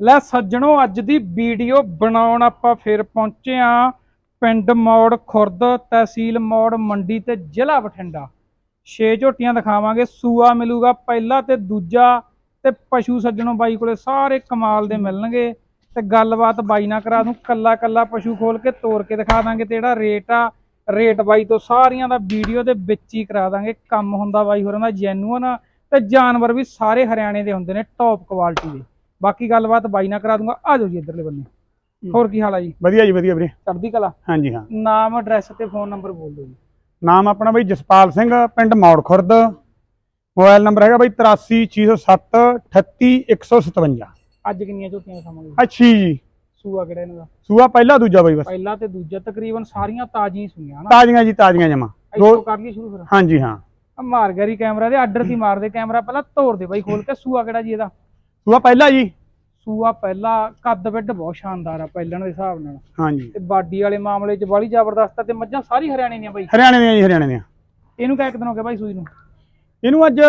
ਲੈ ਸੱਜਣੋ, ਅੱਜ ਦੀ ਵੀਡੀਓ ਬਣਾਉਣ ਆਪਾਂ ਫਿਰ ਪਹੁੰਚੇ ਆ ਪਿੰਡ ਮੌੜ ਖੁਰਦ, ਤਹਿਸੀਲ ਮੌੜ, ਮੰਡੀ ਤੇ ਜ਼ਿਲ੍ਹਾ ਬਠਿੰਡਾ। ਛੇ ਝੋਟੀਆਂ ਦਿਖਾਵਾਂਗੇ, ਸੂਆ ਮਿਲੂਗਾ ਪਹਿਲਾ ਤੇ ਦੂਜਾ, ਤੇ ਪਸ਼ੂ ਸੱਜਣੋ ਬਾਈ ਕੋਲੇ ਸਾਰੇ ਕਮਾਲ ਦੇ ਮਿਲਣਗੇ। ਤੇ ਗੱਲਬਾਤ ਬਾਈ ਨਾਲ ਕਰਾ ਦੂੰ ਕੱਲਾ ਕੱਲਾ ਪਸ਼ੂ ਖੋਲ ਕੇ ਤੋੜ ਕੇ ਦਿਖਾ ਦਾਂਗੇ ਤੇ ਜਿਹੜਾ ਰੇਟ ਆ, ਰੇਟ ਬਾਈ ਤੋਂ ਸਾਰੀਆਂ ਦਾ ਵੀਡੀਓ ਦੇ ਵਿੱਚ ਹੀ ਕਰਾ ਦਾਂਗੇ। ਕੰਮ ਹੁੰਦਾ ਬਾਈ ਹੋਰਾਂ ਦਾ, ਜੈਨੂਅਨ, ਤੇ ਜਾਨਵਰ ਵੀ ਸਾਰੇ ਹਰਿਆਣੇ ਦੇ ਹੁੰਦੇ ਨੇ ਟੌਪ ਕੁਆਲਿਟੀ ਦੇ। ਬਾਕੀ ਗੱਲਬਾਤ ਬਾਈ ਨਾਲ ਕਰਾ ਦੂੰਗਾ। ਆ ਜਾਓ ਜੀ ਇੱਧਰਲੇ ਬੰਨੇ। ਹੋਰ ਕੀ ਹਾਲ ਆ ਜੀ? ਵਧੀਆ ਜੀ ਵਧੀਆ ਵੀਰੇ। ਚੜ੍ਹਦੀ ਕਲਾ? ਹਾਂਜੀ ਹਾਂ। ਨਾਮ ਐਡਰੈਸ ਤੇ ਫੋਨ ਨੰਬਰ ਬੋਲ ਦਿਓ ਜੀ। ਨਾਮ ਆਪਣਾ ਬਈ ਜਸਪਾਲ ਸਿੰਘ ਪਿੰਡ ਮੌੜ ਖੁਰਦ। ਮੋਬਾਈਲ ਨੰਬਰ ਹੈਗਾ ਬਈ 83607 38157 ਅੱਜ ਕਿੰਨੀਆਂ ਝੋਟੀਆਂ ਦਿਖਾਵਾਂਗੇ? ਅੱਛੀ ਜੀ। ਸੂਆ ਕਿਹੜਾ ਇਹਨਾਂ ਦਾ? ਸੂਆ ਪਹਿਲਾ ਦੂਜਾ ਬਈ ਬਸ। ਪਹਿਲਾ ਤੇ ਦੂਜਾ ਤਕਰੀਬਨ ਸਾਰੀਆਂ ਤਾਜ਼ੀਆਂ ਹੀ ਸੂਈਆਂ ਹਨਾ? ਤਾਜ਼ੀਆਂ ਜੀ ਤਾਜ਼ੀਆਂ ਜਮਾ। ਇੱਥੋਂ ਕਰ ਲਈ ਸ਼ੁਰੂ ਫਿਰ। ਹਾਂਜੀ ਹਾਂ। ਮਾਰ ਗਿਆ ਜੀ ਕੈਮਰਾ ਦੇ ਆਰਡਰ ਦੀ ਮਾਰਦੇ ਕੈਮਰਾ ਪਹਿਲਾਂ ਤੋੜ ਦੇ ਬਾਈ ਖੋਲ ਕੇ। ਸੂਆ ਕਿਹੜਾ ਜੀ ਇਹਦਾ? ਸੂਆ ਪਹਿਲਾ ਜੀ? ਸੂਆ ਪਹਿਲਾ ਕੱਦ ਵਿੱਡ ਬਹੁਤ ਸ਼ਾਨਦਾਰ ਆ ਪਹਿਲਣ ਦੇ ਹਿਸਾਬ ਨਾਲ। ਹਾਂਜੀ। ਤੇ ਬਾਡੀ ਵਾਲੇ ਮਾਮਲੇ 'ਚ ਬਾਲੀ ਜ਼ਬਰਦਸਤ ਆ ਤੇ ਮੱਝਾਂ ਸਾਰੀ ਹਰਿਆਣੇ ਦੀਆਂ ਬਾਈ। ਹਰਿਆਣੇ ਦੀਆਂ ਜੀ ਹਰਿਆਣੇ ਦੀਆਂ। ਇਹਨੂੰ ਕਿਹ ਦਿਨ ਹੋ ਗਿਆ ਬਾਈ ਸੂਈ ਨੂੰ? ਇਹਨੂੰ ਅੱਜ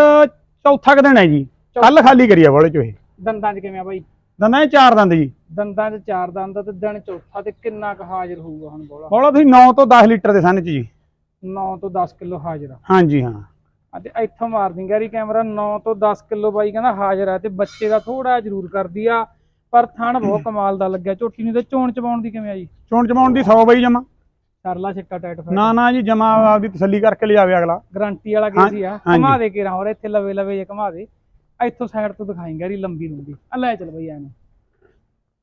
ਚੌਥਾ ਕੁ ਦਿਨ ਹੈ ਜੀ। ਕੱਲ ਖਾਲੀ ਕਰੀ ਆ ਬੋਲੇ ਚੋਂ ਇਹ ਦੰਦਾਂ 'ਚ ਕਿਵੇਂ ਆ ਬਾਈ? ਦੰਦਾਂ ਇਹ ਚਾਰ ਦੰਦ ਜੀ। ਦੰਦਾਂ 'ਚ ਚਾਰ ਦੰਦ ਤੇ ਦਿਨ ਚੌਥਾ ਤੇ ਕਿੰਨਾ ਕੁ ਹਾਜ਼ਰ ਹੋਊਗਾ ਹੁਣ ਬੋਲਾ? ਬੋਲਾ ਤੁਸੀਂ 9 ਤੋਂ 10 ਲੀਟਰ ਦੇ ਸੰਨ ਚ ਜੀ। 9 ਤੋਂ 10 ਕਿਲੋ ਹਾਜ਼ਰ ਆ। ਹਾਂਜੀ ਹਾਂ। ਤੇ ਇੱਥੋਂ ਮਾਰ ਦਿੰਗਾ ਗੈਰੀ ਕੈਮਰਾ 9 ਤੋਂ 10 ਕਿਲੋ ਬਾਈ ਕਹਿੰਦਾ ਹਾਜ਼ਰ ਆ ਤੇ ਬੱਚੇ ਦਾ ਥੋੜਾ ਜ਼ਰੂਰ ਕਰਦੀ ਆ ਪਰ ਥਣ ਬਹੁਤ ਕਮਾਲ ਦਾ ਲੱਗਿਆ। ਝੋਟੀ ਨੂੰ ਤੇ ਚੋਣ ਚਵਾਉਣ ਦੀ ਕਿਵੇਂ ਆ ਜੀ? ਚੋਣ ਚਮਾਉਣ ਦੀ 100 ਬਈ ਜਮਾ। ਸਰਲਾ ਛਿੱਕਾ ਟਾਈਟ ਫਿਰ। ਨਾ ਨਾ ਜੀ ਜਮਾ ਆਪਦੀ ਤਸੱਲੀ ਕਰਕੇ ਲਿਆਵੇ ਅਗਲਾ। ਗਰੰਟੀ ਵਾਲਾ ਕੇਸ ਹੀ ਆ। ਘੁਮਾ ਦੇ ਕੇ ਹੋਰ ਇੱਥੇ ਲਵੇ ਲਵੇ ਜੇ ਘੁਮਾ ਦੇ। ਇੱਥੋਂ ਸਾਈਡ ਤੋਂ ਦਿਖਾਈ ਗੈਰੀ ਲੰਬੀ ਲੰਬੀ ਆ ਲੈ ਚੱਲ ਬਈ ਐਨੂੰ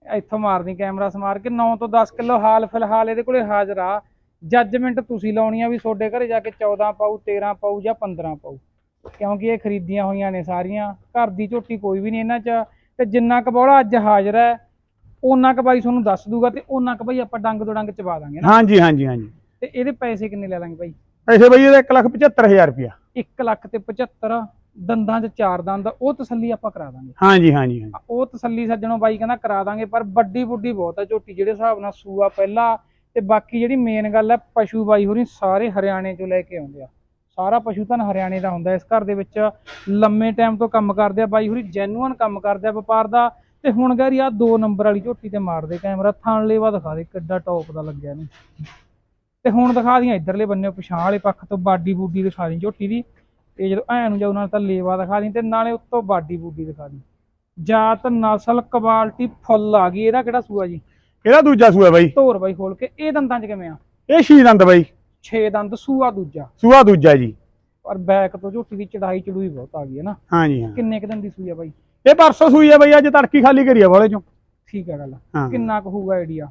ਇੱਥੋਂ ਮਾਰਦੀ ਕੈਮਰਾ ਸਮਾਰ ਕੇ 9 ਤੋਂ 10 ਕਿਲੋ ਹਾਲ ਫਿਲਹਾਲ ਇਹਦੇ ਕੋਲੇ ਹਾਜ਼ਰ ਆ। ਜੱਜਮੈਂਟ ਤੁਸੀਂ ਲਾਉਣੀ ਆ ਵੀ ਤੁਹਾਡੇ ਘਰੇ ਜਾ ਕੇ 14 ਪਾਊ 13 ਪਾਊ ਜਾਂ 15 ਪਾਊ। ਕਿਉਂਕਿ ਇਹ ਖਰੀਦੀਆਂ ਹੋਈਆਂ ਨੇ ਸਾਰੀਆਂ ਘਰ ਦੀ ਝੋਟੀ ਕੋਈ ਵੀ ਨਹੀਂ ਇਹਨਾਂ 'ਚ। ਤੇ ਜਿੰਨਾ ਕੁ ਬੋਲਾ ਅੱਜ ਹਾਜ਼ਰ ਹੈ ਉਹਨਾਂ ਕੁ ਬਾਈ ਤੁਹਾਨੂੰ ਦੱਸ ਦੂਗਾ ਤੇ ਉਹਨਾਂ ਕੁ ਬਾਈ ਆਪਾਂ ਡੰਗ ਤੋਂ ਡੰਗ ਚਵਾ ਦਾਂਗੇ ਨਾ। ਹਾਂਜੀ ਹਾਂਜੀ ਹਾਂਜੀ। ਤੇ ਇਹਦੇ ਪੈਸੇ ਕਿੰਨੇ ਲੈ ਲਾਂਗੇ ਬਾਈ? ਪੈਸੇ ਬਈ ਇਹਦੇ 175000 ਰੁਪਇਆ। 1 ਲੱਖ ਤੇ 75 ਦੰਦਾਂ 'ਚ ਚਾਰ ਦੰਦ ਉਹ ਤਸੱਲੀ ਆਪਾਂ ਕਰਾ ਦਾਂਗੇ। ਹਾਂਜੀ ਹਾਂਜੀ ਹਾਂਜੀ। ਉਹ ਤਸੱਲੀ ਸੱਜਣੋਂ ਬਾਈ ਕਹਿੰਦਾ ਕਰਾ ਦਾਂਗੇ ਪਰ ਵੱਡੀ ਬੁੱਢੀ ਬਹੁਤ ਹੈ ਝੋਟੀ ਜਿਹੜੇ ਹਿਸਾਬ ਨਾਲ ਸੂਆ ਪਹਿਲਾ ਤੇ ਬਾਕੀ ਜਿਹੜੀ ਮੇਨ ਗੱਲ ਹੈ, ਪਸ਼ੂ ਬਾਈ ਹੋਰੀ ਸਾਰੇ ਹਰਿਆਣੇ ਚੋਂ ਲੈ ਕੇ ਆਉਂਦੇ ਆ। ਸਾਰਾ ਪਸ਼ੂ ਧਨ ਹਰਿਆਣੇ ਦਾ ਹੁੰਦਾ ਇਸ ਘਰ ਦੇ ਵਿੱਚ ਲੰਮੇ ਟਾਈਮ ਤੋਂ ਕੰਮ ਕਰਦੇ ਆ ਬਾਈ ਹੋਰੀ ਜੈਨੂਅਨ ਕੰਮ ਕਰਦੇ ਆ ਵਪਾਰ ਦਾ। ਤੇ ਹੁਣ ਗੈਰੀ ਆ, ਦੋ ਨੰਬਰ ਵਾਲੀ ਝੋਟੀ ਤੇ ਮਾਰਦੇ ਕੈਮਰਾ ਥਣ ਲੇਵਾ ਦਿਖਾ ਦੇ ਕਿੱਡਾ ਟੌਪ ਦਾ ਲੱਗਿਆ ਇਹਨੂੰ। ਤੇ ਹੁਣ ਦਿਖਾ ਦੀਆਂ ਇਧਰਲੇ ਬੰਨੇ ਪਛਾਣ ਵਾਲੇ ਪੱਖ ਤੋਂ ਬਾਡੀ ਬੂਡੀ ਦਿਖਾ ਦੀ ਝੋਟੀ ਦੀ। ਤੇ ਜਦੋਂ ਐ ਨੂੰ ਜਾਉ ਨਾਲ ਤਾਂ ਲੇਵਾ ਦਿਖਾ ਦੀ ਤੇ ਨਾਲੇ ਉੱਤੋਂ ਬਾਡੀ ਬੂਡੀ ਦਿਖਾ ਦੀ ਜਾਤ, ਨਸਲ, ਕੁਆਲਿਟੀ ਫੁੱਲ ਆ ਗਈ। ਇਹਦਾ ਕਿਹੜਾ ਸੂਆ ਜੀ? ਇਹਦਾ ਦੂਜਾ ਸੂਆ ਬਾਈ? ਧੋਰ ਬਾਈ ਖੋਲ ਕੇ। ਇਹ ਦੰਦਾਂ 'ਚ ਕਿਵੇਂ ਆ? ਇਹ ਛੀ ਦੰਦ ਬਾਈ। 6 ਦੰਦ ਸੂਆ ਦੂਜਾ। ਸੂਆ ਦੂਜਾ ਜੀ। ਪਰ ਬੈਕ ਤੋਂ ਝੋਟੀ ਦੀ ਚੜਾਈ ਚੜੂਈ ਬਹੁਤ ਆ ਗਈ ਹੈ ਨਾ। ਹਾਂਜੀ ਹਾਂ। ਕਿੰਨੇ ਕੁ ਦਿਨ ਦੀ ਸੂਈ ਆ ਬਾਈ? ਇਹ ਪਰਸੋਂ ਸੂਈ ਆ ਬਾਈ ਅੱਜ ਤੜਕੀ ਖਾਲੀ ਕਰੀ ਆ ਬੋਲੇ ਚੋਂ। ਠੀਕ ਹੈ ਗੱਲ। ਕਿੰਨਾ ਕੁ ਹੋਊਗਾ ਆਈਡੀਆ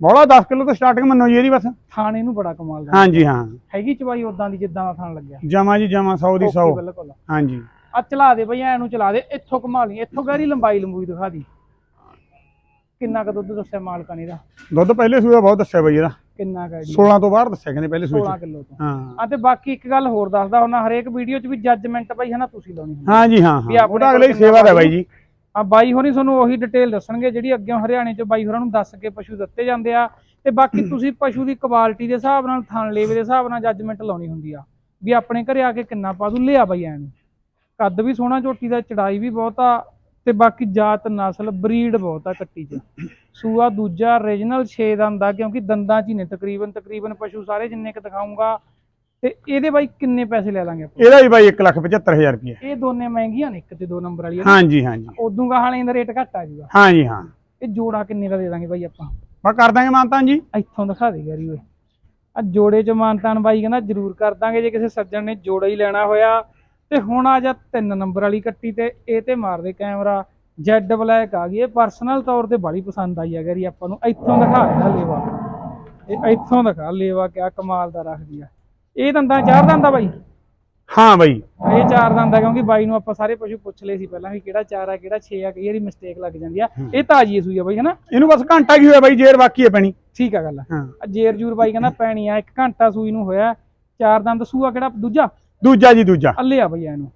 ਬੋਲਾ 10 ਕਿਲੋ ਤੋਂ ਸਟਾਰਟਿੰਗ ਮੰਨੋ ਜੀ ਇਹਦੀ ਬਸ। ਥਾਣੇ ਨੂੰ ਬੜਾ ਕਮਾਲ ਦਾ। ਹਾਂਜੀ ਹਾਂ। ਹੈਗੀ ਚਵਾਈ ਉਦਾਂ ਦੀ ਜਿੱਦਾਂ ਦਾ ਥਾਣ ਲੱਗਿਆ। ਜਮਾ ਜੀ ਜਮਾ 100 ਦੀ 100 Okay, ਬਿਲਕੁਲ। ਹਾਂਜੀ। ਆ ਚਲਾ ਦੇ ਬਈ ਐ ਨੂੰ ਚਲਾ ਦੇ। ਇੱਥੋਂ ਘੁਮਾ ਲਈ। ਇੱਥੋਂ ਗਹਿਰੀ ਲੰਬਾਈ ਲੰਬੂਈ ਦਿਖਾ ਦੀ। ਕਿੰਨਾ ਕੁ ਦੁੱਧ ਦੱਸਿਆ ਮਾਲਕਾਂ ਨੇ ਇਹਦਾ? ਦੁੱਧ ਪਹਿਲੇ ਸੂਆ ਬਹੁਤ ਦੱਸਿਆ ਬਾਈ ਇਹਦਾ। ਕਿੰਨਾ ਕੁ ਆਈਡੀਆ 16 ਤੋਂ ਬਾਹਰ ਦੱਸਿਆ ਕਹਿੰਦੇ ਪਹਿਲੇ ਸੂਏ 16 ਚ ਕਿਲੋ ਤੋਂ। ਹਾਂ। ਆ ਤੇ ਬਾਕੀ ਇੱਕ ਗੱਲ ਹੋਰ ਦੱਸਦਾ ਹੁਣ ਹਰੇਕ ਵੀਡੀਓ 'ਚ ਵੀ ਜੱਜਮੈਂਟ ਬਾਈ ਹਨਾ ਤੁਸੀਂ ਲਾਉਣੀ ਹੁੰਦੀ ਹਾਂ। ਵੀ ਹਾਂ ਆਪਣੇ ਉਹਦਾ ਅਗਲੇ ਕੋਲ ਸੇਵਾ ਦਾ ਬਾਈ ਜੀ। ਆ ਬਾਈ ਹੋਣੀ ਤੁਹਾਨੂੰ ਉਹੀ ਡਿਟੇਲ ਦੱਸਣਗੇ ਜਿਹੜੀ ਅੱਗੇ ਹਰਿਆਣੇ 'ਚ ਬਾਈ ਹੋਰਾਂ ਨੂੰ ਦੱਸ ਕੇ ਪਸ਼ੂ ਦਿੱਤੇ ਜਾਂਦੇ ਆ। ਤੇ ਬਾਕੀ ਤੁਸੀਂ ਪਸ਼ੂ ਦੀ ਕੁਆਲਿਟੀ ਦੇ ਹਿਸਾਬ ਨਾਲ ਥਣ ਲੇਵੇ ਦੇ ਹਿਸਾਬ ਨਾਲ ਜੱਜਮੈਂਟ ਲਾਉਣੀ ਹੁੰਦੀ ਆ। ਵੀ ਆਪਣੇ ਘਰੇ ਆ ਕੇ ਕਿੰਨਾ ਪਾ ਦੂ ਲਿਆ ਬਾਈ ਐ ਨੂੰ। ਕੱਦ ਵੀ ਸੋਹਣਾ ਝੋਟੀ ਦਾ ਚੜਾਈ ਵੀ ਬਹੁਤ ਆ। ਤੇ ਬਾਕੀ ਜਾਤ ਨਸਲ ਬਰੀਡ ਬਹੁਤ ਆ ਕੱਟੀ 'ਚ। ਸੂਆ ਦੂਜਾ ਰੀਜਨਲ 6 ਦੰਦ ਆ ਕਿਉਂਕਿ ਦੰਦਾਂ 'ਚ ਹੀ ਨੇ ਤਕਰੀਬਨ ਤਕਰੀਬਨ ਪਸ਼ੂ ਸਾਰੇ ਜਿੰਨੇ ਕ ਦਿਖਾਉਂਗਾ ਤੇ ਇਹਦੇ ਬਾਈ ਕਿੰਨੇ ਪੈਸੇ ਲੈ ਲਾਂਗੇ ਆਪਾਂ? ਇਹਦਾ ਵੀ ਬਾਈ 175000 ਰੁਪਇਆ ਇਹ ਦੋਨੇ ਮਹਿੰਗੀਆਂ ਨੇ ਇੱਕ ਤੇ ਦੋ ਨੰਬਰ ਵਾਲੀ ਹਾਂਜੀ ਹਾਂਜੀ। ਉਦੋਂ ਗਾਹਾਂ ਦਾ ਰੇਟ ਘੱਟ ਆ ਜੂਗਾ। ਹਾਂਜੀ ਹਾਂ। ਇਹ ਜੋੜਾ ਕਿੰਨੇ ਦਾ ਦੇ ਦਾਂਗੇ ਬਾਈ ਆਪਾਂ? ਮੈਂ ਕਰ ਦਾਂਗੇ ਮਾਨਤਾਨ ਜੀ। ਇੱਥੋਂ ਦਿਖਾ ਦੇ ਗਰੀ ਓਏ। ਆ ਜੋੜੇ ਚ ਮਾਨਤਾਨ ਬਾਈ ਕਹਿੰਦਾ ਜਰੂਰ ਕਰ ਦਾਂਗੇ ਜੇ ਕਿਸੇ ਸੱਜਣ ਨੇ ਜੋੜਾ ਹੀ ਲੈਣਾ ਹੋਇਆ। ਤੇ ਹੁਣ ਆ ਜਾ ਤਿੰਨ ਨੰਬਰ ਵਾਲੀ ਕੱਟੀ ਤੇ ਇਹ ਤੇ ਮਾਰ ਦੇ ਕੈਮਰਾ। ਜੈਡ ਬਲੈਕ ਆ ਗਈ ਇਹ ਪਰਸਨਲ ਤੌਰ ਤੇ ਬੜੀ ਪਸੰਦ ਆਈ ਆ ਗਰੀ ਆਪਾਂ ਨੂੰ ਇੱਥੋਂ ਦਿਖਾ ਦੇ ਲੇਵਾ। ਇਹ ਇੱਥੋਂ ਦਿਖਾ ਲੇਵਾ ਕਿਆ ਕਮਾਲ ਦਾ ਰੱਖਦੀ ਆ। ਇਹ ਦੰਦਾਂ ਚਾਰ ਦੰਦਾ ਬਾਈ? ਹਾਂ ਬਾਈ। ਇਹ ਚਾਰ ਦੰਦ ਆ ਕਿਉਂਕਿ ਬਾਈ ਨੂੰ ਆਪਾਂ ਸਾਰੇ ਪਸ਼ੂ ਪੁੱਛ ਲਏ ਸੀ ਪਹਿਲਾਂ ਵੀ ਕਿਹੜਾ ਚਾਰ ਆ ਕਿਹੜਾ 6 ਆ ਕਈ ਵਾਰੀ ਮਿਸਟੇਕ ਲੱਗ ਜਾਂਦੀ ਆ। ਇਹ ਤਾਜੀ ਸੂਈ ਆ ਬਾਈ ਹਨਾ? ਇਹਨੂੰ ਬਸ ਘੰਟਾ ਕੀ ਹੋਇਆ ਬਾਈ ਜੇਰ ਬਾਕੀ ਹੈ ਪੈਣੀ। ਠੀਕ ਆ ਗੱਲ ਹਾਂ। ਜੇਰ ਜੂਰ ਬਾਈ ਕਹਿੰਦਾ ਪੈਣੀ ਆ ਇੱਕ ਘੰਟਾ ਸੂਈ ਨੂੰ ਹੋਇਆ। ਚਾਰ ਦੰਦ ਸੂਆ ਕਿਹੜਾ ਦੂਜਾ? ਦੂਜਾ ਜੀ ਦੂਜਾ। ਅੱਲੇ ਆ ਬਈ ਇਹਨੂੰ।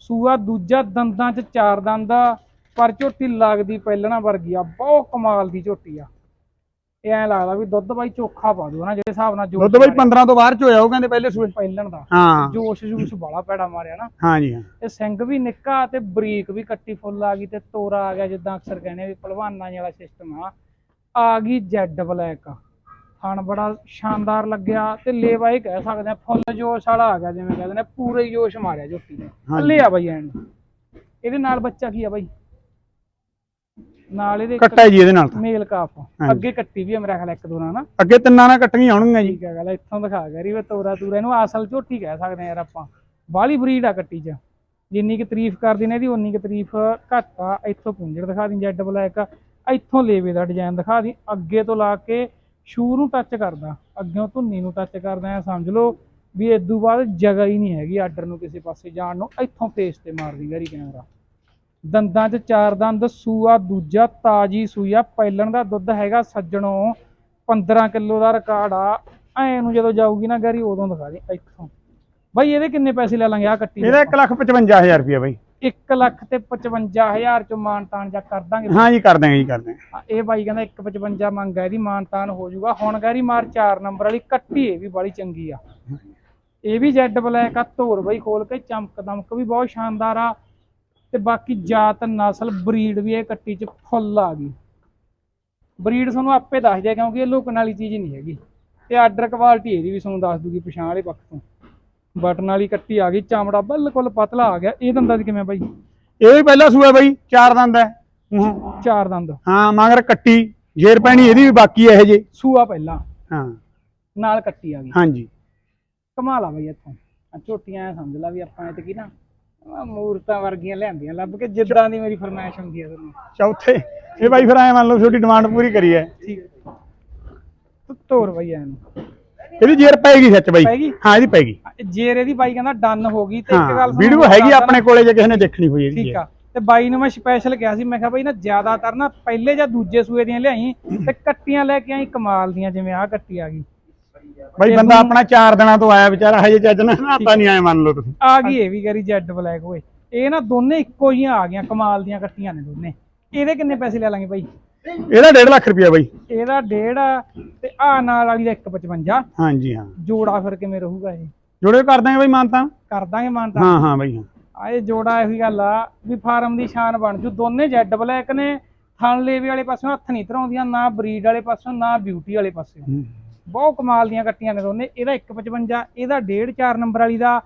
ਸੂਆ ਦੂਜਾ ਦੰਦਾਂ 'ਚ ਚਾਰ ਦੰਦ ਆ ਪਰ ਝੋਟੀ ਲੱਗਦੀ ਪਹਿਲਣਾ ਵਰਗੀ ਆ ਬਹੁਤ ਕਮਾਲ ਦੀ ਝੋਟੀ ਆ। ਇਹ ਐਂ ਲੱਗਦਾ ਵੀ ਦੁੱਧ ਬਾਈ ਚੋਖਾ ਪਾ ਦੂ ਨਾ ਜਿਹੜੇ ਹਿਸਾਬ ਨਾਲ ਜੋਸ਼ ਦੁੱਧ ਬਾਈ ਮਾਰਿਆ। 15 ਤੋਂ ਬਾਹਰ ਚ ਹੋਇਆ ਉਹ ਕਹਿੰਦੇ ਪਹਿਲੇ ਸੂਏ। ਪਹਿਲਣ ਦਾ। ਹਾਂ। ਜੋਸ਼ ਜੂਸ਼ ਬਾਲਾ ਪੈੜਾ ਮਾਰਿਆ ਨਾ। ਹਾਂ ਜੀ ਹਾਂ। ਤੇ ਸਿੰਘ ਵੀ ਨਿੱਕਾ ਤੇ ਬਰੀਕ ਵੀ ਕੱਟੀ ਫੁੱਲ ਆ ਗਈ ਤੇ ਤੋਰਾ ਆ ਗਿਆ ਜਿੱਦਾਂ ਅਕਸਰ ਕਹਿੰਦੇ ਵੀ ਪਹਿਲਵਾਨਾਂ ਵਾਲਾ ਸਿਸਟਮ ਆ। ਆ ਗਈ ਜੈਡ ਬਲੈਕ। ਥਣ ਬੜਾ ਸ਼ਾਨਦਾਰ ਲੱਗਿਆ ਤੇ ਲੇਵਾ ਹੀ ਕਹਿ ਸਕਦੇ ਆ ਫੁੱਲ ਜੋਸ਼ ਵਾਲਾ ਆ ਗਿਆ ਜਿਵੇਂ ਕਹਿੰਦੇ ਨੇ ਪੂਰੇ ਹੀ ਜੋਸ਼ ਮਾਰਿਆ ਝੋਟੀ ਨੇ। ਹਾਂਜੀ। ਲਿਆ ਬਾਈ ਐਨ। ਇਹਦੇ ਨਾਲ ਬੱਚਾ ਕੀ ਆ ਬਾਈ? ਨਾਲ ਇਹਦੇ ਕੱਟਾ ਜੀ ਇਹਦੇ ਨਾਲ ਮੇਲ ਕਾਫ। ਅੱਗੇ ਕੱਟੀ ਵੀ ਆ ਮੇਰਾ ਖਿਆਲ ਇੱਕ ਦੋ ਨਾਲ ਨਾ। ਅੱਗੇ ਤਿੰਨਾਂ ਨਾਲ ਕੱਟਣੀਆਂ ਆਉਣਗੀਆਂ ਜੀ। ਠੀਕ ਹੈ ਗੱਲ ਇੱਥੋਂ ਦਿਖਾ ਗਿਆ ਰੀ ਵੇ ਤੋਰਾ ਤੂਰਾ ਇਹਨੂੰ ਅਸਲ ਝੋਟੀ ਕਹਿ ਸਕਦੇ ਆ ਯਾਰ ਆਪਾਂ। ਬਾਹਲੀ ਬਰੀਡ ਆ ਕੱਟੀ ਚ। ਜਿੰਨੀ ਕਿ ਤਾਰੀਫ ਕਰਦੀ ਨੇ ਇਹਦੀ ਉਨੀ ਕਿ ਤਾਰੀਫ ਘੱਟ ਆ। ਇੱਥੋਂ ਪੁੰਜੜ ਦਿਖਾ ਦੀ ਜੈਡ ਬਲੈਕ ਇੱਥੋਂ ਲੇਵੇ ਦਾ ਡਿਜ਼ਾਈਨ ਦਿਖਾ ਦੀ। ਅੱਗੇ ਤੋਂ ਲਾ ਕੇ ਸ਼ੂ ਨੂੰ ਟੱਚ ਕਰਦਾ ਅੱਗਿਓਂ ਧੁੰਨੀ ਨੂੰ ਟੱਚ ਕਰਦਾ ਐ ਸਮਝ ਲਓ ਵੀ ਇਦੋਂ ਬਾਅਦ ਜਗ੍ਹਾ ਹੀ ਨਹੀਂ ਹੈਗੀ ਆਰਡਰ ਨੂੰ ਕਿਸੇ ਪਾਸੇ ਜਾਣ ਨੂੰ ਇੱਥੋਂ ਫੇਸ ਤੇ ਮਾਰਦੀ ਗਰੀ ਕੈਮਰਾ ਦੰਦਾਂ 'ਚ ਚਾਰ ਦੰਦ ਸੂਆ ਦੂਜਾ ਤਾਜੀ ਸੂਆ ਪਹਿਲਣ ਦਾ ਦੁੱਧ ਹੈਗਾ ਸੱਜਣੋਂ 15 ਕਿਲੋ ਦਾ ਰਿਕਾਰਡ ਆ ਐ ਨੂੰ ਜਦੋਂ ਜਾਊਗੀ ਨਾ ਗਰੀ ਉਦੋਂ ਦਿਖਾ ਦੇ ਇੱਥੋਂ। ਬਾਈ ਇਹਦੇ ਕਿੰਨੇ ਪੈਸੇ ਲੈ ਲਾਂਗੇ? ਆ ਕੱਟੀ ਇਹਦਾ 155000 ਰੁਪਇਆ ਬਾਈ। 1 ਲੱਖ ਤੇ 55000 ਚ ਮਾਨਤਾਨ ਜਾਂ ਕਰ ਦਾਂਗੇ। ਹਾਂ ਜੀ ਕਰ ਦਾਂਗੇ ਜੀ ਕਰ ਦਾਂਗੇ ਇਹ ਬਾਈ ਕਹਿੰਦਾ 155 ਮੰਗ ਹੈ ਇਹਦੀ ਮਾਨਤਾਨ ਹੋ ਜਾਊਗਾ। ਹੁਣ ਗੈਰੀ ਮਾਰ 4 ਨੰਬਰ ਵਾਲੀ ਕੱਟੀ ਇਹ ਵੀ ਬੜੀ ਚੰਗੀ ਆ। ਇਹ ਵੀ ਜੈਡ ਬਲੈਕ ਆ ਧੋਰ ਬਾਈ ਖੋਲ ਕੇ ਚਮਕ ਦਮਕ ਵੀ ਬਹੁਤ ਸ਼ਾਨਦਾਰ ਆ। ਤੇ ਬਾਕੀ ਜਾਤ ਨਸਲ ਬਰੀਡ ਵੀ ਇਹ ਕੱਟੀ ਚ ਫੁੱਲ ਆ ਗਈ। ਬਰੀਡ ਤੁਹਾਨੂੰ ਆਪੇ ਦੱਸ ਦਿਆ ਕਿਉਂਕਿ ਇਹ ਲੁਕਣ ਵਾਲੀ ਚੀਜ਼ ਨਹੀਂ ਹੈਗੀ। ਤੇ ਆਰਡਰ ਕੁਆਲਿਟੀ ਇਹਦੀ ਵੀ ਤੁਹਾਨੂੰ ਦੱਸ ਦੂਗੀ ਪਛਾਣ ਵਾਲੇ ਪੱਖ ਤੋਂ। ਬਟਨ ਵਾਲੀ ਕੱਟੀ ਆ ਗਈ ਚਮੜਾ ਬਿਲਕੁਲ ਪਤਲਾ ਆ ਗਿਆ। ਇਹ ਦੰਦਾਂ ਦੀ ਕਿਵੇਂ ਬਾਈ? ਇਹ ਵੀ ਪਹਿਲਾ ਸੂਆ ਬਾਈ ਚਾਰ ਦੰਦ ਹੈ। ਹੂੰ। ਚਾਰ ਦੰਦ। ਹਾਂ ਮਗਰ ਕੱਟੀ ਜੇਰ ਪੈਣੀ ਇਹਦੀ ਵੀ ਬਾਕੀ ਹੈ ਇਹ ਜੇ। ਸੂਆ ਪਹਿਲਾਂ। ਹਾਂ। ਨਾਲ ਕੱਟੀ ਆ ਗਈ। ਹਾਂਜੀ। ਕਮਾਲ ਆ ਬਈ ਇੱਥੋਂ। ਆ ਝੋਟੀਆਂ ਸਮਝ ਲਾ ਵੀ ਆਪਾਂ ਇਹ ਕੀ ਨਾ ਆਹ ਮੂਰਤਾਂ ਵਰਗੀਆਂ ਲਿਆਂਦੀਆਂ। ਲੱਭ ਕੇ ਜਿੱਦਾਂ ਦੀ ਮੇਰੀ ਫਰਮਾਇਸ਼ ਹੁੰਦੀ ਹੈ ਤੁਹਾਨੂੰ। ਚੌਥੇ। ਇਹ ਬਾਈ ਫਿਰ ਐ ਮੰਨ ਲਓ ਛੋਟੀ ਡਿਮਾਂਡ ਪੂਰੀ ਕਰੀ ਹੈ। ਠੀਕ। ਤੋਰ ਬਈ ਇਹਨੂੰ ਇਹਦੀ ਜੇਰ ਪੈਗੀ ਸੱਚ ਬਾਈ। ਪੈਗੀ? ਹਾਂ ਇਹਦੀ ਪੈਗੀ ਜੇਰ ਇਹਦੀ ਬਾਈ ਕਹਿੰਦਾ ਡਨ ਹੋ ਗਈ ਤੇ ਇੱਕ ਹਾਂ ਗੱਲ ਤੁਹਾਨੂੰ ਵੀਡੀਓ ਹੋਰ ਹੈਗੀ ਆਪਣੇ ਕੋਲੇ ਜੇ ਕਿਸੇ ਨੇ ਦੇਖਣੀ ਹੋਈ ਇਹਦੀ ਠੀਕ ਆ। ਤੇ ਬਾਈ ਨੂੰ ਮੈਂ ਸਪੈਸ਼ਲ ਕਿਹਾ ਸੀ ਮੈਂ ਕਿਹਾ ਬਾਈ ਨਾ ਜ਼ਿਆਦਾਤਰ ਨਾ ਪਹਿਲੇ ਜਾਂ ਦੂਜੇ ਸੂਏ ਦੀਆਂ ਲਿਆਈ ਤੇ ਕੱਟੀਆਂ ਲੈ ਕੇ ਆਈ ਕਮਾਲ ਦੀਆਂ ਜਿਵੇਂ ਆਹ ਕੱਟੀ ਆ ਗਈ। ਬਾਈ ਬੰਦਾ ਆਪਣਾ ਚਾਰ ਦਿਨਾਂ ਤੋਂ ਆਇਆ ਵਿਚਾਰਾ ਹਜੇ ਚੱਜ ਨਾਲ ਨਾਤਾ ਨਹੀਂ ਆਇਆ ਮੰਨ ਲਓ ਤੁਸੀਂ। ਆ ਗਈ ਇਹ ਵੀ ਕਰੀ ਜੈਡ ਬਲੈਕ ਓਏ। ਇਹ ਨਾ ਦੋਨੇ ਇੱਕੋ ਜਿਹੀਆਂ ਆ ਗਈਆਂ ਕਮਾਲ ਦੀਆਂ ਕੱਟੀਆਂ ਨੇ ਦੋਨੇ। ਇਹਦੇ ਕਿੰਨੇ ਪੈਸੇ ਲੈ ਲਾਂਗੇ ਬਾਈ? ਇਹਦਾ 1.5 ਲੱਖ ਰੁਪਇਆ ਬਾਈ। ਇਹਦਾ ਡੇਢ ਆ ਤੇ ਆ ਨਾਲ ਵਾਲੀ ਦਾ 155 ਹਾਂਜੀ ਹਾਂ। ਜੋੜਾ ਫਿਰ ਕਿਵੇਂ ਰਹੂਗਾ ਇਹ? ਜੁੜੇ ਕਰ ਦਾਂਗੇ ਬਾਈ ਮਾਨਤਾ? ਕਰ ਦਾਂਗੇ ਮਾਨਤਾ। ਹਾਂ ਹਾਂ ਬਾਈ ਹਾਂ। ਆ ਇਹ ਜੋੜਾ ਇਹੀ ਗੱਲ ਆ ਵੀ ਫਾਰਮ ਦੀ ਸ਼ਾਨ ਬਣ ਜੂ। ਦੋਨੇ ਜੈਡ ਬਲੈਕ ਨੇ ਥਣ ਲੇਵੇ ਵਾਲੇ ਪਾਸੋਂ ਹੱਥ ਨਹੀਂ ਧਰਾਉਂਦੀਆਂ ਨਾ ਬਰੀਡ ਵਾਲੇ ਪਾਸੋਂ ਨਾ ਬਿਊਟੀ ਵਾਲੇ ਪਾਸੋਂ। ਬਹੁਤ ਕਮਾਲ ਦੀਆਂ ਕੱਟੀਆਂ ਨੇ ਦੋਨੇ। ਇਹਦਾ 155 ਇਹਦਾ 1.5 4 ਨੰਬਰ ਵਾਲੀ ਦਾ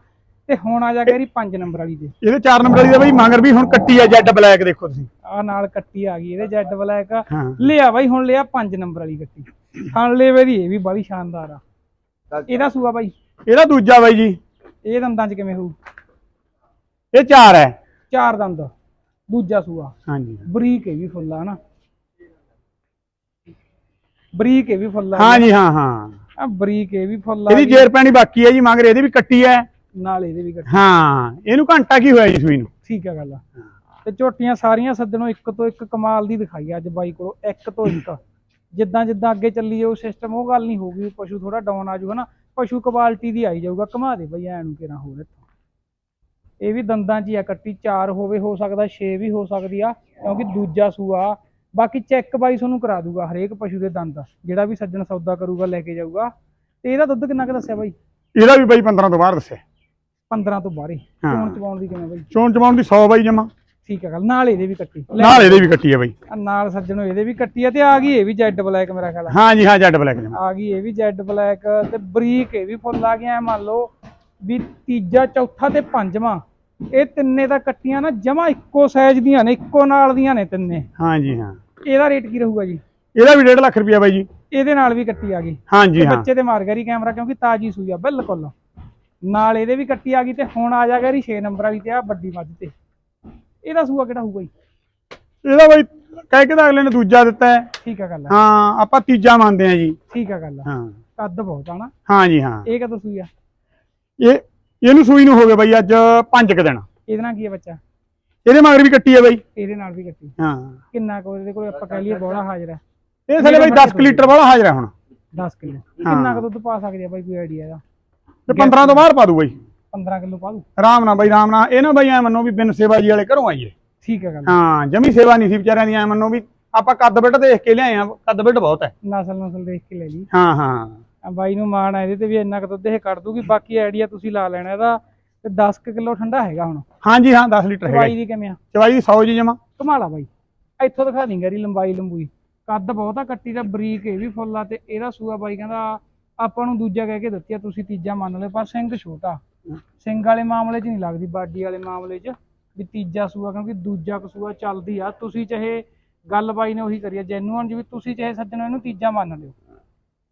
ਤੇ ਹੁਣ ਆ ਜਾ ਕੇ 5 ਨੰਬਰ ਵਾਲੀ ਦੇ। ਇਹਦੇ 4 ਨੰਬਰ ਵਾਲੀ ਦਾ ਬਾਈ ਮਗਰ ਵੀ ਹੁਣ ਕੱਟੀ ਆ ਜੈਡ ਬਲੈਕ ਦੇਖੋ ਤੁਸੀਂ। ਆ ਨਾਲ ਕੱਟੀ ਆ ਗਈ ਇਹਦੇ ਜੈਡ ਬਲੈਕ ਹਾਂ। ਲਿਆ ਬਾਈ ਹੁਣ ਲਿਆ 5 ਨੰਬਰ ਵਾਲੀ ਕੱਟੀ। ਥਣ ਲੇਵੇ ਦੀ ਇਹ ਵੀ ਬੜੀ ਸ਼ਾਨਦਾਰ ਆ। ਇਹਦਾ ਸੂਆ ਬਾਈ। ਇਹਦਾ ਦੂਜਾ ਬਾਈ ਜੀ। ਇਹ ਦੰਦਾਂ 'ਚ ਕਿਵੇਂ ਹੋਊ? ਇਹ 4 ਹੈ। ਚਾਰ ਦੰਦ। ਦੂਜਾ ਸੂਆ। ਹਾਂਜੀ। ਬਰੀਕ ਇਹ ਵੀ ਫੁੱਲਾ ਨਾ ਬਰੀਕ ਇਹ ਵੀ ਫੁੱਲਾ ਹਾਂਜੀ ਹਾਂ ਹਾਂ। ਆ ਬਰੀਕ ਇਹ ਵੀ ਫੁੱਲਾ ਇਹਦੀ ਜੇਰ ਪੈਣੀ ਬਾਕੀ ਹੈ ਜੀ ਮਗਰ ਇਹਦੀ ਵੀ ਕੱਟੀ ਹੈ। ਨਾਲ ਇਹਦੇ ਵੀ ਕੱਟੀ। ਹਾਂ ਇਹਨੂੰ ਘੰਟਾ ਕੀ ਹੋਇਆ ਜੀ ਸੂਈ ਨੂੰ? ਠੀਕ ਆ ਗੱਲ ਤੇ ਝੋਟੀਆਂ ਸਾਰੀਆਂ ਸੱਜਣੋਂ ਇੱਕ ਤੋਂ ਇੱਕ ਕਮਾਲ ਦੀ ਦਿਖਾਈ ਅੱਜ ਬਾਈ ਕੋਲੋਂ ਇੱਕ ਤੋਂ ਇੱਕ। ਜਿੱਦਾਂ ਜਿੱਦਾਂ ਅੱਗੇ ਚੱਲੀ ਜਾਊ ਸਿਸਟਮ ਉਹ ਗੱਲ ਨਹੀਂ ਹੋਊਗੀ ਪਸ਼ੂ ਥੋੜਾ ਡਾਊਨ ਆ ਜਾਊਗਾ ਨਾ ਪਸ਼ੂ ਕੁਆਲਿਟੀ ਦੀ ਆਈ ਜਾਊਗਾ ਘਮਾ ਦੇ ਬਈ ਐ ਨੂੰ ਕਿਹੜਾ ਹੋਰ ਇੱਥੋਂ। ਇਹ ਵੀ ਦੰਦਾਂ 'ਚ ਹੀ ਆ ਕੱਟੀ ਚਾਰ ਹੋਵੇ ਹੋ ਸਕਦਾ 6 ਵੀ ਹੋ ਸਕਦੀ ਆ ਕਿਉਂਕਿ ਦੂਜਾ ਸੂਆ। ਬਾਕੀ ਚੈੱਕ ਬਾਈ ਤੁਹਾਨੂੰ ਕਰਾ ਦੂਗਾ ਹਰੇਕ ਪਸ਼ੂ ਦੇ ਦੰਦ ਜਿਹੜਾ ਵੀ ਸੱਜਣ ਸੌਦਾ ਕਰੂਗਾ ਲੈ ਕੇ ਜਾਊਗਾ। ਤੇ ਇਹਦਾ ਦੁੱਧ ਕਿੰਨਾ ਕੁ ਦੱਸਿਆ ਬਾਈ? ਇਹਦਾ ਵੀ ਬਾਈ 15 ਤੋਂ ਬਾਹਰ ਦੱਸਿਆ। 15 ਤੋਂ ਬਾਹਰ ਹੀ। ਹਾਂ। ਚੋਣ ਚਵਾਉਣ ਦੀ ਕਿਵੇਂ ਬਾਈ? ਚੋਣ ਚਮਾਉਣ ਦੀ 100 ਬਾਈ ਜਮਾ। ਠੀਕ ਹੈ ਗੱਲ ਨਾਲ ਇਹਦੇ ਵੀ ਕੱਟੀ। ਲੈ। ਨਾਲ ਇਹਦੇ ਵੀ ਕੱਟੀ ਹੈ ਬਾਈ। ਨਾਲ ਸੱਜਣੋ ਇਹਦੇ ਵੀ ਕੱਟੀ ਆ ਤੇ ਆ ਗਈ ਇਹ ਵੀ ਜੈਡ ਬਲੈਕ ਮੇਰਾ ਖਿਆਲ ਆ। ਹਾਂ ਜੀ ਹਾਂ ਜੈਡ ਬਲੈਕ ਜਮਾ। ਆ ਗਈ ਇਹ ਵੀ ਜੈਡ ਬਲੈਕ ਤੇ ਬਰੀਕ ਇਹ ਵੀ ਫੁੱਲ ਆ ਗਿਆ ਐਂ ਮੰਨ ਲਓ ਵੀ ਤੀਜਾ ਚੌਥਾ ਤੇ ਪੰਜਵਾਂ। ਇਹ ਤਿੰਨੇ ਤਾਂ ਕੱਟੀਆਂ ਨਾ ਜਮਾ ਇੱਕੋ ਸਾਈਜ਼ ਦੀਆਂ ਨੇ ਇੱਕੋ ਨਾਲ ਦੀਆਂ ਨੇ ਤਿੰਨੇ। ਹਾਂ ਜੀ ਹਾਂ। ਇਹਦਾ ਰੇਟ ਕੀ ਰਹੂਗਾ ਜੀ? ਇਹਦਾ ਵੀ 1.5 ਲੱਖ ਰੁਪਇਆ ਬਾਈ ਜੀ। ਇਹਦੇ ਨਾਲ ਵੀ ਕੱਟੀ ਆ ਗਈ। ਹਾਂ ਜੀ ਹਾਂ। ਬੱਚੇ ਤੇ ਮਾਰ ਗਰੀ ਕੈਮਰਾ ਕਿਉਂਕਿ ਤਾਜੀ ਸੂਈ ਆ ਬਿਲਕੁਲ। ਨਾਲ ਇਹਦੇ ਵੀ ਕੱਟੀ ਆ ਗਈ ਤੇ ਹੁਣ ਆ ਜਾ ਗਰੀ 6 ਨੰਬਰ ਵਾਲੀ ਤੇ ਆ ਵੱਡੀ ਮੱਝ ਤੇ। ਇਹਦਾ ਸੂਆ ਕਿਹੜਾ ਹੋਊਗਾ ਜੀ? ਇਹਦਾ ਬਾਈ ਕਹਿ ਕੇ ਤਾਂ ਅਗਲੇ ਨੇ ਦੂਜਾ ਦਿੱਤਾ ਹੈ। ਠੀਕ ਆ ਗੱਲ ਆ। ਹਾਂ ਆਪਾਂ ਤੀਜਾ ਮੰਨਦੇ ਹਾਂ ਜੀ। ਠੀਕ ਆ ਗੱਲ ਆ। ਹਾਂ। ਕੱਦ ਬਹੁਤ ਆ ਨਾ। ਹਾਂ ਜੀ ਹਾਂ। ਇਹ ਕਦੋਂ ਸੂਈ ਆ? ਇਹ ਇਹਨੂੰ ਸੂਈ ਨੂੰ ਹੋ ਗਏ ਬਾਈ ਅੱਜ 5 ਕੁ ਦਿਨ। ਇਹਦੇ ਨਾਲ ਕੀ ਹੈ ਬੱਚਾ? ਇਹਦੇ ਮਗਰ ਵੀ ਕੱਟੀ ਹੈ ਬਾਈ। ਇਹਦੇ ਨਾਲ ਵੀ ਕੱਟੀ। ਹਾਂ। ਕਿੰਨਾ ਕੁ ਇਹਦੇ ਕੋਲ ਆਪਾਂ ਕਹਿ ਲਈਏ ਬੋੜਾ ਹਾਜ਼ਰ ਹੈ ਇਹ ਥਲੇ ਬਾਈ 10 ਕੁ ਲੀਟਰ ਵਾਲਾ ਹਾਜ਼ਰ ਹੈ ਹੁਣ। 10 ਕਿਲੋ। ਕਿੰਨਾ ਕੁ ਦੁੱਧ ਪਾ ਸਕਦੀ ਆ ਬਾਈ ਕੋਈ ਆਈਡੀਆ ਇਹਦਾ? ਤੇ 15 ਤੋਂ ਬਾਹਰ ਪਾ ਦੂ ਬਾਈ। 15 ਕਿਲੋ ਪਾ ਦੂ। ਆਰਾਮ ਨਾਲ ਬਾਈ ਆਰਾਮ ਨਾਲ। ਇਹ ਨਾ ਬਾਈ ਐ ਮੰਨੋ ਵੀ ਬਿਨ ਸੇਵਾ ਜੀ ਵਾਲੇ ਘਰੋਂ ਆਈਏ। ਠੀਕ ਹੈ ਗੱਲ। ਹਾਂ ਜਮੀ ਸੇਵਾ ਨਹੀਂ ਸੀ ਵਿਚਾਰਿਆਂ ਦੀ ਐ ਮੰਨੋ ਵੀ ਆਪਾਂ ਕੱਦ ਬਿੱਟ ਦੇਖ ਕੇ ਲਿਆਏ ਆ ਕੱਦ ਬਿੱਟ ਬਹੁਤ ਹੈ। ਨਸਲ ਨਸਲ ਦੇਖ ਕੇ ਲੈ ਲਈ। ਹਾਂ ਹਾਂ। ਬਾਈ ਨੂੰ ਮਾਣ ਆ ਇਹਦੇ ਤੇ ਵੀ ਇੰਨਾ ਕੁ ਦੁੱਧ ਇਹ ਕੱਢ ਦੂਗੀ ਬਾਕੀ ਆਈਡੀਆ ਤੁਸੀਂ ਲਾ ਲੈਣਾ ਇਹਦਾ ਤੇ 10 ਕਿਲੋ ਠੰਡਾ ਹੈਗਾ ਹੁਣ। ਹਾਂਜੀ ਹਾਂ 10 ਲੀਟਰ ਹੈਗਾ। ਚਵਾਈ। ਦੀ ਕਿਵੇਂ ਆ? ਚਵਾਈ ਦੀ 100 ਜੀ ਜਮਾ। ਕਮਾਲਾ ਬਾਈ। ਇੱਥੋਂ ਦਿਖਾ ਦੀ ਗਰੀ ਲੰਬਾਈ ਲੰਬੂਈ। ਕੱਦ ਬਹੁਤ ਆ ਕੱਟੀ ਦਾ ਬਰੀਕ ਇਹ ਵੀ ਫੁੱਲ ਆ ਤੇ ਇਹਦਾ ਸੂਆ ਬਾਈ ਕਹਿੰਦਾ ਆਪਾਂ ਨੂੰ ਦੂਜਾ ਕਹਿ ਕੇ ਦਿੱਤੀ ਆ ਤੁਸੀਂ ਤੀਜਾ ਮੰਨ ਲਿਓ ਪਰ ਸਿੰਘ ਛੋਟਾ। ਸਿੰਘ ਵਾਲੇ ਮਾਮਲੇ 'ਚ ਨਹੀਂ ਲੱਗਦੀ ਬਾਡੀ ਵਾਲੇ ਮਾਮਲੇ 'ਚ ਵੀ ਤੀਜਾ ਸੂਆ ਕਿਉਂਕਿ ਦੂਜਾ ਕਸੂਆ ਚੱਲਦੀ ਆ। ਤੁਸੀਂ ਚਾਹੇ ਗੱਲ ਬਾਈ ਨੇ ਉਹੀ ਕਰੀ ਆ ਜੈਨੂਅਨ ਜਿਵੇਂ ਤੁਸੀਂ ਚਾਹੇ ਸੱਜਣੋ ਇਹਨੂੰ ਤੀਜਾ ਮੰਨ ਲਿਓ।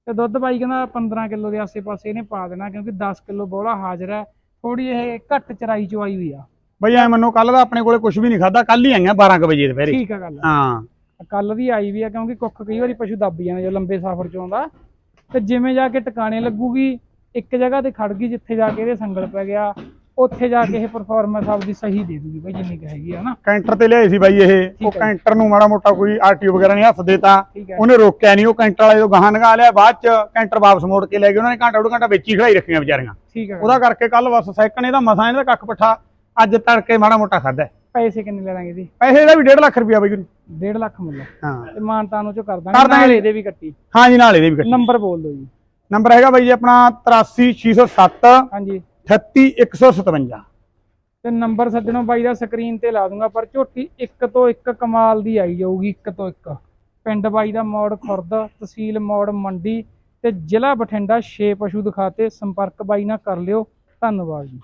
ਤੇ ਦੁੱਧ ਬਾਈ ਕਹਿੰਦਾ 15 ਕਿਲੋ ਦੇ ਆਸੇ-ਪਾਸੇ ਇਹਨੇ ਪਾ ਦੇਣਾ ਕਿਉਂਕਿ 10 ਕਿਲੋ ਬੋਲਾ ਹਾਜ਼ਰ ਹੈ। ਥੋੜੀ ਇਹ ਘੱਟ ਚਰਾਈ ਚਵਾਈ ਹੋਈ ਆ। ਬਈ ਐ ਮੰਨੋ ਕੱਲ ਦਾ ਆਪਣੇ ਕੋਲੇ ਕੁਝ ਵੀ ਨਹੀਂ ਖਾਦਾ ਕੱਲ ਹੀ ਆਈਆਂ 12 ਕੁ ਵਜੇ ਦੁਪਹਿਰੇ। ਠੀਕ ਆ ਗੱਲ। ਹਾਂ। ਕੱਲ ਦੀ ਆਈ ਵੀ ਆ ਕਿਉਂਕਿ ਕੁੱਖ ਕਈ ਵਾਰੀ ਪਸ਼ੂ ਦੱਬ ਜਾਂਦੇ ਜੋ ਲੰਬੇ ਸਫ਼ਰ ਚ ਆਉਂਦਾ। ਤੇ ਜਿਵੇਂ ਜਾ ਕੇ ਟਿਕਾਣੇ ਲੱਗੂਗੀ ਇੱਕ ਜਗ੍ਹਾ ਤੇ ਖੜ ਗਈ ਜਿੱਥੇ ਜਾ ਕੇ ਇਹਦੇ ਸੰਗਲ ਪੈ ਗਿਆ ਉੱਥੇ ਜਾ ਕੇ ਇਹ ਪਰਫਾਰਮੈਂਸ ਆਪਦੀ ਸਹੀ ਦੇ ਦੂਗੀ ਬਈ ਜਿੰਨੀ ਕੁ ਹੈਗੀ ਆ ਨਾ। ਕੈਂਟਰ ਤੇ ਲਿਆਏ ਸੀ ਬਾਈ ਇਹ ਉਹ। ਕੈਂਟਰ ਨੂੰ ਮਾੜਾ ਮੋਟਾ ਕੋਈ ਆਰਟੀਓ ਵਗੈਰਾ ਨਹੀਂ ਹੱਥ ਦੇਤਾ ਠੀਕ ਹੈ। ਉਹਨੇ ਰੋਕਿਆ ਨਹੀਂ ਉਹ ਕੈਂਟਰ ਵਾਲੇ ਤੋਂ ਗਾਹਾਂ ਨਗਾ ਲਿਆ ਬਾਅਦ ਚ ਕੈਂਟਰ ਵਾਪਸ ਮੋੜ ਕੇ ਲੈ ਗਏ ਉਹਨਾਂ ਨੇ ਘੰਟਾ ਡੂਢ ਘੰਟਾ ਵਿੱਚ ਹੀ ਖੜਾਈ ਰੱਖੀਆਂ ਵਿਚਾਰੀਆਂ। ਠੀਕ ਹੈ। ਉਹਦਾ ਕਰਕੇ ਕੱਲ ਬਸ ਸੈਕਣ ਇਹਦਾ ਮਸਾਂ ਇਹਦਾ ਕੱਖ ਪੱਠਾ ਅੱਜ ਤੜਕੇ ਮਾੜਾ ਮੋਟਾ ਖਾਦਾ ਪੈਸੇ ਕਿੰਨੇ ਲੈ ਲਾਂਗੇ ਜੀ? ਪੈਸੇ ਇਹਦਾ ਵੀ 1.5 ਲੱਖ ਰੁਪਇਆ ਬਾਈ ਗੁਰੂ। 1.5 ਲੱਖ ਮੁੱਲ। ਹਾਂ। ਤੇ ਮਾਨਤਾਨ ਨੂੰ ਚੋਂ ਕਰ ਕਰ ਦਾਂਗੇ। ਨਾਲ ਇਹਦੇ ਵੀ ਕੱਟੀ। ਹਾਂ ਜੀ ਨਾਲ ਇਹਦੇ ਵੀ ਕੱਟੀ। ਨੰਬਰ ਬੋਲ ਦਿਓ ਜੀ। ਨੰਬਰ ਹੈਗਾ ਬਾਈ ਜੀ ਆਪਣਾ 83607 ਹਾਂਜੀ। 38157 ਤੇ ਨੰਬਰ ਸੱਜਣੋ ਬਾਈ ਦਾ ਸਕਰੀਨ ਤੇ ਲਾ ਦੂੰਗਾ ਪਰ ਝੋਟੀ ਇੱਕ ਤੋਂ ਇੱਕ ਕਮਾਲ ਦੀ ਆਈ ਜਾਊਗੀ ਇੱਕ ਤੋਂ ਇੱਕ। ਪਿੰਡ ਬਾਈ ਦਾ ਮੌੜ ਖੁਰਦ ਤਹਿਸੀਲ ਮੌੜ ਮੰਡੀ ਤੇ ਜ਼ਿਲ੍ਹਾ ਬਠਿੰਡਾ 6 ਪਸ਼ੂ ਦਿਖਾਤੇ। ਸੰਪਰਕ ਬਾਈ ਨਾਲ ਕਰ ਲਿਓ। ਧੰਨਵਾਦ ਜੀ।